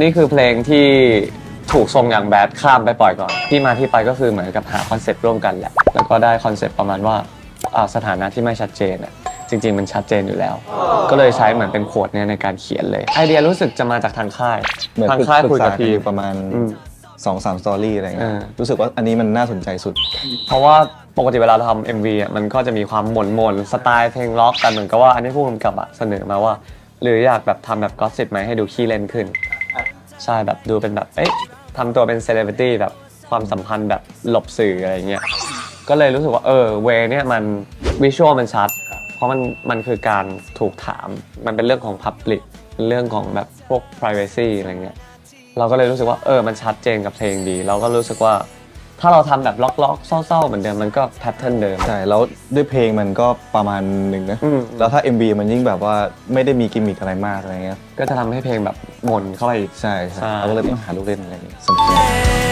นี่คือเพลงที่ถูกทรงอย่างแบดข้ามไปปล่อยก่อน ที่มาที่ไปก็คือเหมือนกับหาคอนเซปต์ร่วมกันแหละ แล้วก็ได้คอนเซปต์ประมาณว่าอ่าสถานะที่ไม่ชัดเจนอะจริง ๆ มันชัดเจนอยู่แล้ว ก็เลยใช้เหมือนเป็นโค้ดเนี่ยในการเขียนเลย ไอเดียรู้สึกจะมาจากทางค่าย เหมือนทางปรึกค่ายปรึคุยกษากับกันทีอมยู่ประมาณอืมสองสามสตอรี่อะไรเงี้ยเออ รู้สึกว่าอันนี้มันน่าสนใจสุด เพราะว่าปกติเวลาเราทำ MV อะมันก็จะมีความหม่นหม่นๆสไตล์เพลงล็อกกันเหมือนกับว่าอันนี้ผู้กำกับอะเสนอมาว่า หรืออยากแบบทำแบบก็สิบไหมให้ดูขี้เล่นขึ้น ใช่แบบดูเป็นแบบเอ๊ะทำตัวเป็นเซเลบริตี้แบบความสัมพันธ์แบบหลบสื่ออะไรเงี้ยก็เลยรู้สึกว่าเออเวเนี่ยมันวิชวลมันชัด เพราะมันมันคือการถูกถามมันเป็นเรื่องของพับลิกเป็นเรื่องของแบบพวก p r i เวซีอะไรเงี้ยเราก็เลยรู้สึกว่าเออมันชัดเจนกับเพลงดี เราก็รู้สึกว่า ถ้าเราทำแบบล็อกๆ เศร้าๆ เหมือนเดิมมันก็แพทเทิร์นเดิม ใช่แล้วด้วยเพลงมันก็ประมาณหนึ่งนะอืม แล้วถ้า MV มันยิ่งแบบว่าไม่ได้มีกิมมิคอะไรมากอะไรเงี้ยก็จะทำให้เพลงแบบหม่นเข้าไปอีก ใช่ใช่ใช่ เราก็เลยต้องหาลูกเล่นอะไรอย่างเงี้ยสำคัญสถานะ